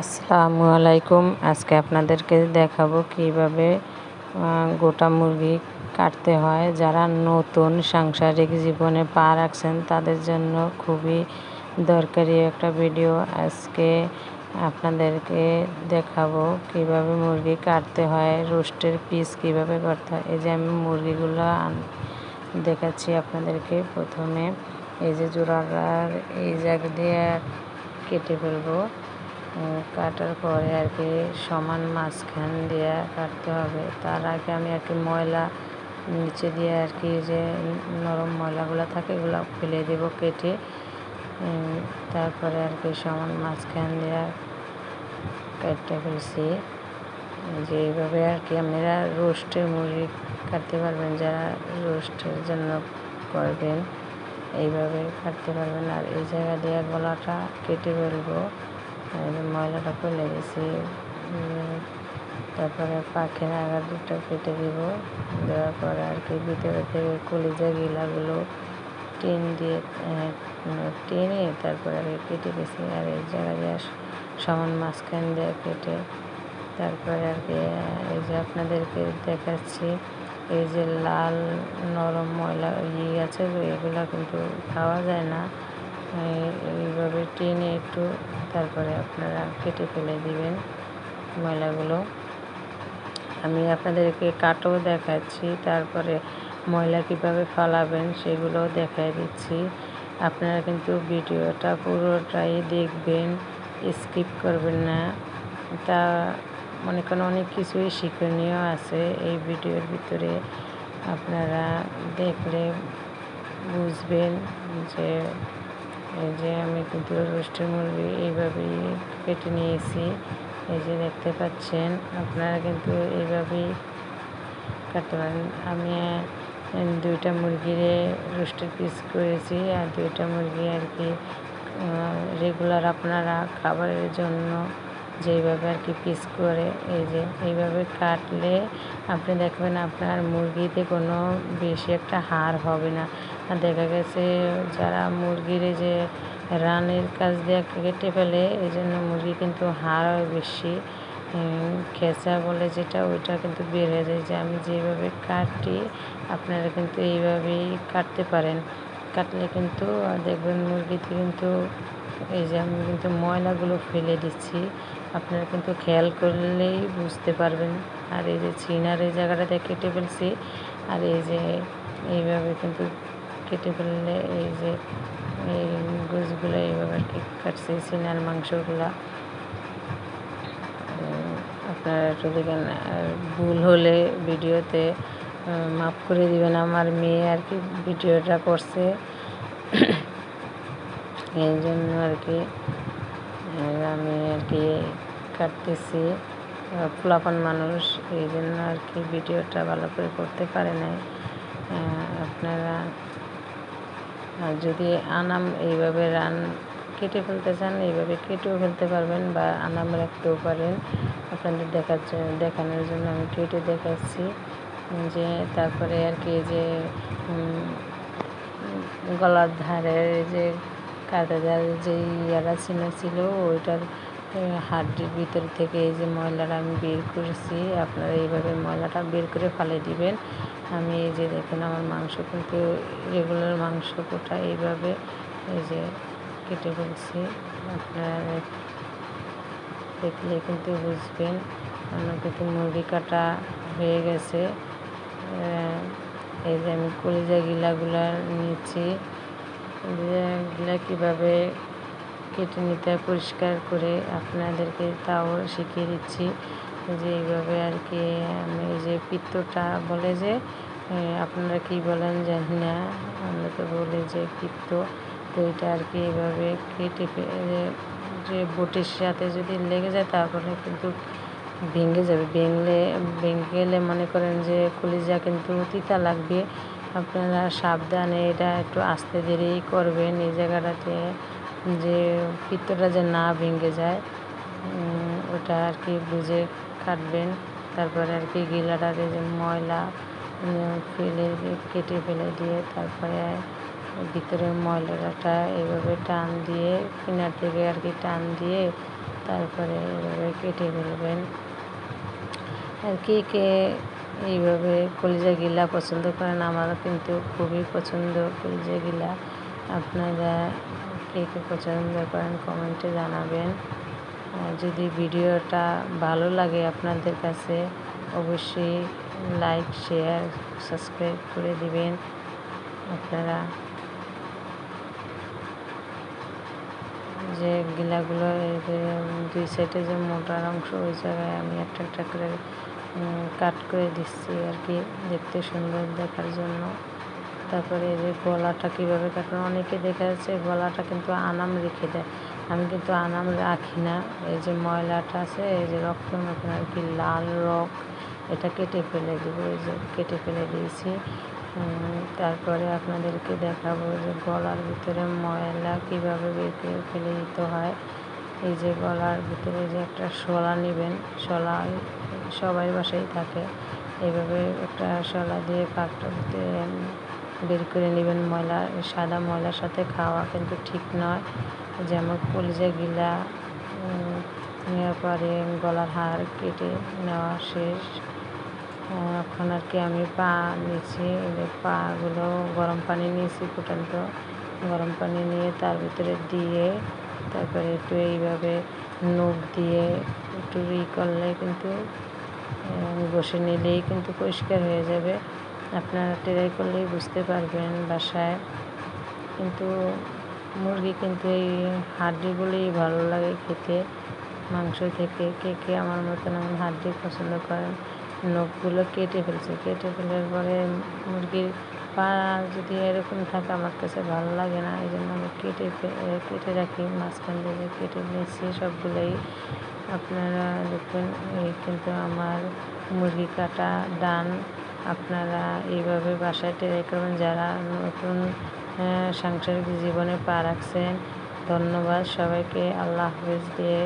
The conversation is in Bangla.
আসসালামু আলাইকুম। আজকে আপনাদেরকে দেখাবো কীভাবে গোটা মুরগি কাটতে হয়। যারা নতুন সাংসারিক জীবনে পা রাখছেন, তাদের জন্য খুবই দরকারি একটা ভিডিও। আজকে আপনাদেরকে দেখাবো কীভাবে মুরগি কাটতে হয়, রোস্টের পিস কীভাবে করতে হয়। এই যে আমি মুরগিগুলো দেখাচ্ছি আপনাদেরকে প্রথমে। এই যে জোড়ার এই জায়গা দিয়ে কেটে ফেলব। কাটার পরে আর কি সমান মাঝখান দিয়ে কাটতে হবে। তার আগে আমি আর কি ময়লা নিচে দিয়ে আর কি যে নরম ময়লাগুলো থাকে এগুলো ফেলে দেব কেটে। তারপরে আর কি সমান মাঝখান দিয়ে কাটতে ফেলছি। যে এইভাবে আর কি আপনারা রোস্টের মুরগি কাটতে পারবেন, যারা রোস্টের জন্য করবেন, এইভাবে কাটতে পারবেন। আর এই জায়গা দিয়ে গলাটা কেটে ফেলব। ময়লাটা ফেলে গেছি। তারপরে পাখির আগার দুটো কেটে দিব। দেওয়ার পরে আর কি ভিতরে থেকে কলিজা গিলাগুলো টিন দিয়ে টেনে তারপরে আর কেটে গেছি। আর এই জায়গায় সমান মাঝখান দিয়ে কেটে তারপরে আর কি এই যে আপনাদেরকে দেখাচ্ছি, এই যে লাল নরম ময়লা ইয়ে আছে, এগুলো কিন্তু খাওয়া যায় না। এইভাবে টেনে একটু তারপরে আপনারা কেটে ফেলে দিবেন ময়লাগুলো। আমি আপনাদেরকে কাটও দেখাচ্ছি, তারপরে ময়লা কীভাবে ফালাবেন সেগুলোও দেখাই দিচ্ছি। আপনারা কিন্তু ভিডিওটা পুরোটাই দেখবেন, স্কিপ করবেন না। তা মনে করেন অনেক কিছুই শিক্ষণীয় আছে এই ভিডিওর ভিতরে। আপনারা দেখলে বুঝবেন যে এই যে আমি কিন্তু রোস্টের মুরগি এইভাবেই কেটে নিয়েছি। এই যে দেখতে পাচ্ছেন, আপনারা কিন্তু এইভাবেই কাটতে পারেন। আমি দুইটা মুরগিরে রোস্টের পিস করেছি আর দুইটা মুরগি আর কি রেগুলার আপনারা খাবারের জন্য যেইভাবে আর কি পিস করে, এই যে এইভাবে কাটলে আপনি দেখবেন আপনার মুরগিতে কোনো বেশি একটা হাড় হবে না। আর দেখা গেছে যারা মুরগির যে রানের কাজ দিয়ে কেটে ফেলে এই জন্য মুরগি কিন্তু হাড় বেশি খেঁচা বলে যেটা, ওইটা কিন্তু বের হয়ে যায়। যে আমি যেভাবে কাটি, আপনারা কিন্তু এইভাবেই কাটতে পারেন। কাটলে কিন্তু, দেখবেন মুরগিতে কিন্তু এই যে আমি কিন্তু ময়লাগুলো ফেলে দিচ্ছি। আপনারা কিন্তু খেয়াল করলেই বুঝতে পারবেন। আর এই যে চিনার এই জায়গাটাতে কেটে ফেলছি। আর এই যে এইভাবে কিন্তু কেটে ফেললে এই যে এই গোছগুলো এইভাবে আর কি কাটছি, চিনার মাংসগুলা। আপনারা একটু দেখেন ভুল হলে ভিডিওতে মাফ করে দিবেন। আমার মেয়ে আর কি ভিডিওটা করছে। এই জন্য আর কি আমি আর কি কাটতেছি। ফুলাপান মানুষ, এই জন্য আর কি ভিডিওটা ভালো করে করতে পারে নাই। আপনারা যদি আনাম এইভাবে রান কেটে ফেলতে চান, এইভাবে কেটেও ফেলতে পারবেন বা আনাম রাখতেও পারেন। আপনাদের দেখাচ্ছে দেখানোর জন্য আমি কেটে দেখাচ্ছি যে তারপরে আর কি যে গলার ধারে যে কাঁটাদার যে ইয়ারা ছিল ছিল ওইটার হাড্ডির ভিতর থেকে এই যে ময়লাটা আমি বের করেছি, আপনারা এইভাবে ময়লাটা বের করে ফেলে দিবেন। আমি এই যে দেখেন আমার মাংস কিন্তু রেগুলার মাংস কোটা এইভাবে এই যে কেটে ফেলছি। আপনারা দেখলে কিন্তু বুঝবেন, আমার কিন্তু মুরগি কাটা হয়ে গেছে। এই যে আমি কলিজা গিলাগুলা নিচ্ছি। কীভাবে কেটে নিতে পরিষ্কার করে আপনাদেরকে তাও শিখিয়ে দিচ্ছি। যে এইভাবে আর কি আমি যে পিত্তটা বলে যে আপনারা কি বলেন জানি না। আমরা তো বলি যে পিত্ত। তো এটা আর কি এইভাবে কেটে যে বটির সাথে যদি লেগে যায় তারপরে কিন্তু ভেঙে যাবে। ভেঙলে, ভেঙে গেলে মনে করেন যে কলিজা কিন্তু তিতা লাগবে। আপনারা সাবধানে এটা একটু আস্তে ধীরেই করবেন। এই জায়গাটাতে যে পিত্তটা যে না ভেঙে যায় ওটা আর কি বুঝে কাটবেন। তারপরে আর কি গিলাটাতে যে ময়লা ফেলে কেটে ফেলে দিয়ে তারপরে ভিতরে ময়লাটা এভাবে টান দিয়ে, কিনার থেকে আর কি টান দিয়ে তারপরে এভাবে কেটে ফেলবেন। আর কে কে এইভাবে কলিজা গিলা পছন্দ করেন, আমারও কিন্তু খুবই পছন্দ কলিজা গিলা। আপনারা কে কে পছন্দ করেন কমেন্টে জানাবেন। যদি ভিডিওটা ভালো লাগে আপনাদের কাছে, অবশ্যই লাইক, শেয়ার, সাবস্ক্রাইব করে দিবেন। আপনারা যে গিলাগুলো দুই সাইডে যে মোটার অংশ ওই জায়গায় আমি একটা একটা করে কাট করে দিচ্ছি আর কি দেখতে সুন্দর দেখার জন্য। তারপরে এই যে গলাটা কীভাবে কাটবেন অনেকে দেখা যাচ্ছে গলাটা কিন্তু আনাম রেখে দেয়। আমি কিন্তু আনাম রাখি না। এই যে ময়লাটা আছে, এই যে রক্ত মতন আর কি লাল রক, এটা কেটে ফেলে দেবো, এই যে কেটে ফেলে দিয়েছি। তারপরে আপনাদেরকে দেখাবো যে গলার ভিতরে ময়লা কীভাবে বের ফেলে দিতে হয়। এই যে গলার ভিতরে যে একটা শলা নেবেন, শলা সবাই বাসায় থাকে। এইভাবে একটা শলা দিয়ে পাকটা বের করে নেবেন ময়লা, সাদা ময়লার সাথে খাওয়া কিন্তু ঠিক নয়। যেমন কলিজা গিলা নেওয়ার পরে গলার হার কেটে নেওয়া শেষ। এখন আর কি আমি পা নিয়েছি পাগুলো গরম পানি নিয়েছি ফুটান্ত। গরম পানি নিয়ে তার ভিতরে দিয়ে তারপরে একটু এইভাবে নখ দিয়ে একটু ই করলে কিন্তু বসে নিলেই কিন্তু পরিষ্কার হয়ে যাবে। আপনারা ট্রাই করলেই বুঝতে পারবেন বাসায়। কিন্তু মুরগি কিন্তু এই হাড্ডিগুলোই ভালো লাগে খেতে। মাংস থেকে কে কে আমার মতন এমন হাড্ডি পছন্দ করেন? নখগুলো কেটে ফেলছে। কেটে ফেলার পরে মুরগির পা যদি এরকম থাকে আমার কাছে ভালো লাগে না। এই জন্য আমি কেটে কেটে রাখি। মাঝখান থেকে কেটে নিয়েছি সবগুলোই। আপনারা দেখবেন এই কিন্তু আমার মুরগি কাটা ডান। আপনারা এইভাবে বাসায় ট্রাই করবেন। যারা নতুন সাংসারিক জীবনে পা রাখছেন, ধন্যবাদ সবাইকে। আল্লাহ হাফিজ দিয়ে